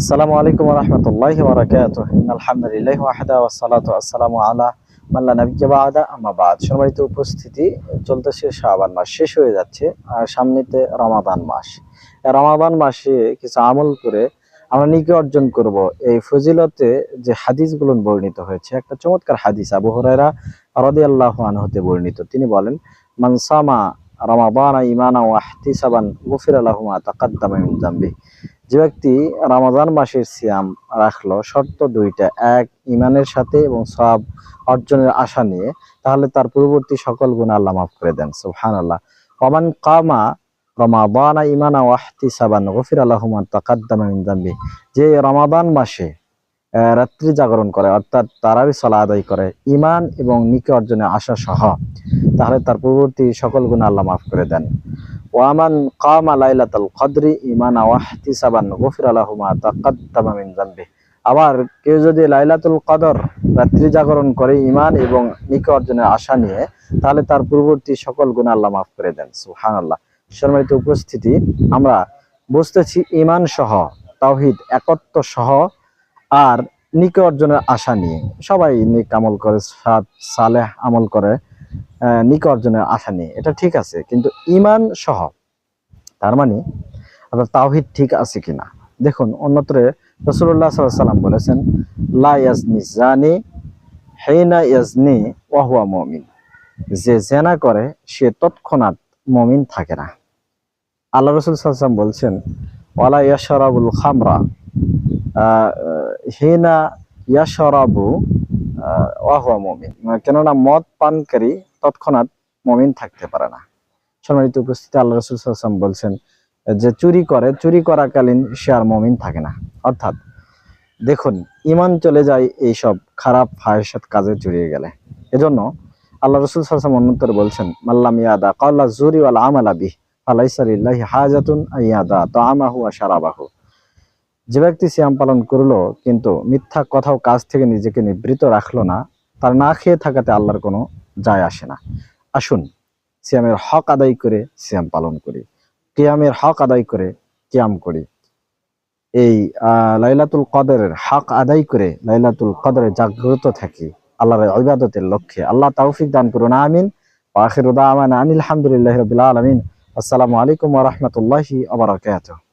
আসসালামু আলাইকুম রহমতুল্লাহ বরাকাত আলহামদুলিল্লাহ ওয়াহদা ওয়াসসালাতু আসসালামু আলা মাল্লা নবিকে বাদা আমা বাদ। সম্মানিত উপস্থিতি, চলতেছে শাবান মাস, শেষ হয়ে যাচ্ছে, আর সামনেতে রমাদান মাস। রমাদান মাসে কিছু আমল করে আমরা নিকে অর্জন করব। এই ফজিলতে যে হাদিসগুলো বর্ণিত হয়েছে, একটা চমৎকার হাদিস, আবু হুরায়রা রাদিয়াল্লাহু আনহু হতে বর্ণিত। তিনি বলেন মানসামা রমাদানা ইমানা ওয়া ইহতিসাবান গুফিরা লাহু মা তাকাদ্দামা মিন যামবি যে ব্যক্তি রমাদান মাসের সিয়াম রাখল, শর্ত দুইটা। এক ইমানের সাথে এবং সব অর্জনের আশা নিয়ে। তাহলে তার পূর্ববর্তী সকল গুণ আল্লাহ মাফ করে দেন সুবহান আল্লাহ ওমান কামা রমাদানা ইমানা ওয়াহতি সাবান গফির আল্লাহমান তাকাদ্দামা যে রমাদান মাসে রাত্রি জাগরণ করে, অর্থাৎ তারাবি সলা আদায় করে ইমান এবং নিকে অর্জনের আশা সহ, তাহলে তার পূর্ববর্তী সকল গুণ আল্লাহ মাফ করে দেন। ওয়ামান কামা লাইলাতুল কদরি ইমানা ওয়াহতিসাবান, গফির আলাহু মা তাকাদ্দামা মিন যামবি আবার কেউ যদি লাইলাতুল কদর রাত্রি জাগরণ করে ইমান এবং নিকে অর্জনের আশা নিয়ে, তাহলে তার পূর্ববর্তী সকল গুণ আল্লাহ মাফ করে দেন। সুবহানাল্লাহ। সম্মানিত উপস্থিতি, আমরা বুঝতেছি ইমান সহ, তাওহিদ একত্ব সহ আর নিকে অর্জনের আশা নিয়ে। সবাই নিক আমল করে সালেহ আমল করে। নিক অর্জনের আশা নিয়ে এটা ঠিক আছে, কিন্তু ইমান সহ, তার মানে আপনার তাওহিদ ঠিক আছে কিনা? দেখুন, অন্যত্রে রসুল্লাহ সাল্লাম বলেছেন, লা জানি হেইনা ইয়াজনি ওয়াহুয়া মমিন। যে জেনা করে, সে তৎক্ষণাৎ মমিন থাকে না। আল্লাহ রসুল সাল্লাম বলছেন, ওয়ালা ইয়াশরাবুল খামরা। হিনা ইয়াশরাবু ওয়াহুয়া মমিন। কেননা মদ পানকারী তৎক্ষণাৎ মমিন থাকতে পারে না। সম্মানিত উপস্থিতি, আল্লাহ রসুল সাল্লাম বলছেন যে চুরি করে, চুরি করাকালীন সে আর মমিন থাকে না। অর্থাৎ দেখুন ইমান চলে যায় এইসব খারাপ ফায়সাত কাজে জড়িয়ে গেলে। এজন্য আল্লাহ রসুল সাল্লাম অন্যতর বলছেন, মাল্লাম ইয়াদা কাল্লা জুরি ওয়াল আমালা বিহ আলাইসারিল্লাহি হাজাতুন ইয়াদা তো আমাহু আর সারাবাহু যে ব্যক্তি সিয়াম পালন করল কিন্তু মিথ্যা কথাও কাজ থেকে নিজেকে নিবৃত রাখল না, তার না খেয়ে থাকাতে আল্লাহর কোনো যায় আসে না। আসুন, সিয়ামের হক আদায় করে সিয়াম পালন করি। কিয়ামের হক আদায় করে কিয়াম করি। এই লাইলাতুল কদরের হক আদায় করে লাইলাতুল কদরে জাগ্রত থাকি। আল্লাহর ইবাদতের লক্ষ্যে। আল্লাহ তৌফিক দান করুন, আমিন। আখিরু দাওয়ানা আনিল হামদুলিল্লাহি রাব্বিল আলামিন। আসসালামু আলাইকুম ওয়া রাহমাতুল্লাহি ওয়া বারাকাতুহু।